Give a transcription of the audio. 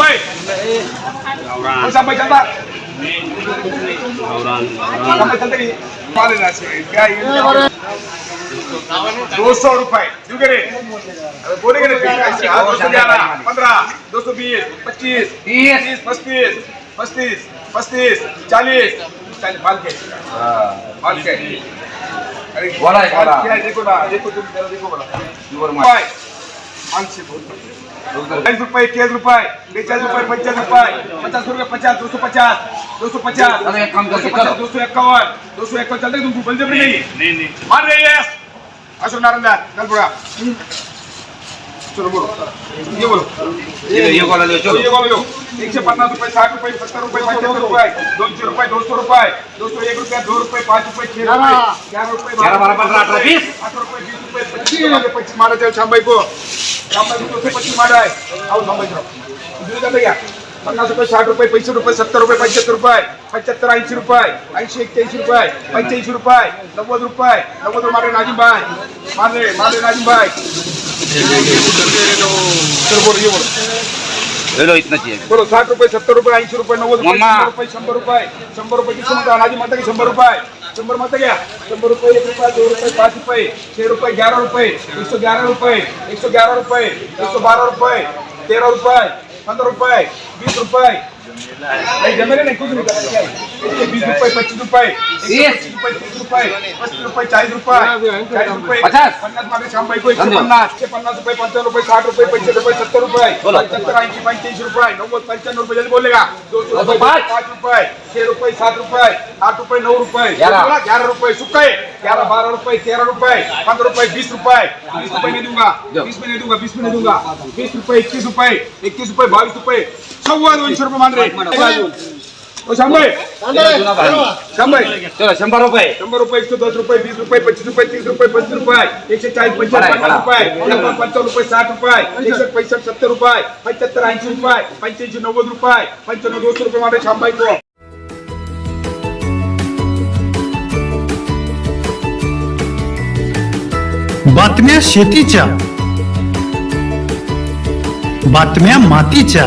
कोण शांबाई चालता शांबाई चालता की मारे ना असे. काय दो सौ रुपए क्यों करे अरे बोलेंगे हाँ, पंद्रह दो सौ बीस पच्चीस तीस पस्तीस पस्तीस पस्तीस चालीस चालीस माल के माल के अरे बोला बोला। देखो ना देखो तुम जरा देखो बोला रुपये पाचशे चाळीस रुपये केस रुपये बेचाळीस रुपये पचास रुपये पचास दो सौ पचास दो सौ पचास एक दो सौ पचास दो सौ इक्यावन दो सौ इक्यावन चलते तुमको बलजबरी नहीं। नहीं नहीं मान रही है अशोक नारायण कल पड़ा चलो बोलो। ये बोलो। ये ये बोला लो चलो। चलो ये बोलो एकशे पन्नास रुपये साठ रुपये सत्तर रुपये पंच्याहत्तर रुपये दोनशे रुपये दोनशे रुपये दो सौ एक रुपया दो रुपये पाच रुपये छह रुपये ग्यारह रुपये बारह, पंद्रह, अठारह, बीस। अठारह रुपये बीस रुपये पच्चीस पच्चीस मारा चल शामबाई को। आहे भैया पन्नास रुपये साठ रुपये पैसे रुपये सत्तर रुपये पंच्याहत्तर रुपये पंच्याहत्तर ऐंशी रुपये ऐंशी एक्क्याऐंशी रुपये पंच्याऐंशी रुपये नव्वद रुपये नव्वद रुपये मारे नाजीबाई मारे मारे नाजीबाई तर बोल ले इतना चाहिए बोलो साठ रुपए सत्तर रुपये ऐंशी रुपये रुपए रुपये मम्मा. शंभर रुपये शंबर रुपये शंभर रुपये किती म्हणता अनाजी म्हणता की शंभर रुपये शंबर माता क्या शंभर रुपये एक रुपए दो रुपए पाँच रुपए छह रुपए ग्यारह रुपए एक सौ ग्यारह रुपए एक सौ ग्यारह रुपए एक सौ बारह रुपए तेरह रुपए पंद्रह रुपए बीस रुपये नहीं है? बीस रुपये पच्चीस सौ पच्चीस रुपये पच्चीस चालीस रुपये चालीस साठ रुपये पैंसठ रुपये सत्तर रुपये. पंच्याहत्तर ऐंशी बोलेगा दो सौ रुपये पाच. रुपये छह रुपये सात रुपये आठ रुपये नऊ रुपये ग्यारह. रुपये सुक्के ग्यारह बारह रुपये तेरह रुपये पंद्रह रुपये बीस रुपये बीस रुपये नहीं दूँगा बीस में नहीं दूँगा बीस में नहीं दूँगा बीस रुपये इक्कीस रुपये इक्कीस रुपये बावीस रुपये सव्वा दोनशे रुपये जुना भाई शांबाई चलो शंभर रुपये. शंभर रुपये एकशे दस रुपये वीस रुपये पच्चीस रुपये तीस रुपये पस्तीस रुपये. एकशे चाळीस पन्नास बरं. रुपये. पंचावन्न रुपये साठ रुपये. एकसष्ट पैसष्ट सत्तर रुपये. पंच्याहत्तर ऐंशी रुपये. पंच्याऐंशी नव्वद रुपये. पंच्याण्णव दोनशे रुपये माझे शांबाई को. बातम्या शेतीच्या. बातम्या मातीच्या.